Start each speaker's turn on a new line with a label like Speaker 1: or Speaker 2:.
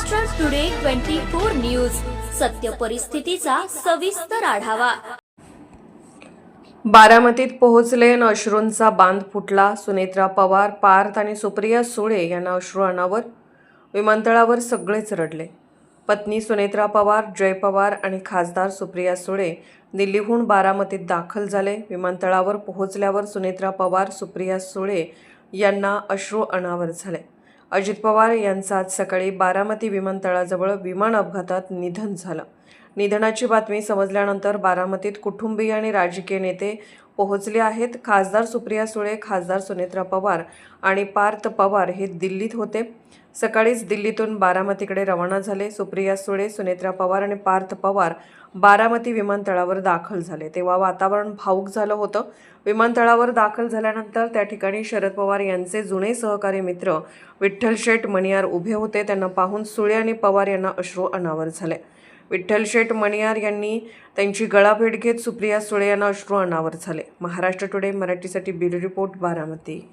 Speaker 1: Maharashtra today twenty four news सत्य परिस्थितीचा सविस्तर आढावा.
Speaker 2: बारामतीत पोहोचले न अश्रूंचा बांध फुटला. सुनेत्रा पवार पार्थ आणि सुप्रिया सुळे यांना अश्रू अनावर विमानतळावर सगळेच रडले. पत्नी सुनेत्रा पवार जय पवार आणि खासदार सुप्रिया सुळे दिल्लीहून बारामतीत दाखल झाले. विमानतळावर पोहोचल्यावर सुनेत्रा पवार सुप्रिया सुळे यांना अश्रू अनावर झाले. अजित पवार यांचं आज सकाळी बारामती विमानतळाजवळ विमान अपघातात निधन झालं. निधनाची बातमी समजल्यानंतर बारामतीत कुटुंबीय आणि राजकीय नेते पोहोचले आहेत. खासदार सुप्रिया सुळे खासदार सुनेत्रा पवार आणि पार्थ पवार हे दिल्लीत होते. सकाळीच दिल्लीतून बारामतीकडे रवाना झाले. सुप्रिया सुळे सुनेत्रा पवार आणि पार्थ पवार बारामती विमानतळावर दाखल झाले. तेव्हा वातावरण भाऊक झालं होतं. विमानतळावर दाखल झाल्यानंतर त्या ठिकाणी शरद पवार यांचे जुने सहकारी मित्र विठ्ठल शेठ मणियार उभे होते. त्यांना पाहून सुळे आणि पवार यांना अश्रू अनावर झाले. विठ्ठल शेठ मणियार यांनी त्यांची गळाभेट घेत सुप्रिया सुळे यांना अश्रू अनावर झाले. महाराष्ट्र टुडे मराठीसाठी ब्युरो रिपोर्ट बारामती.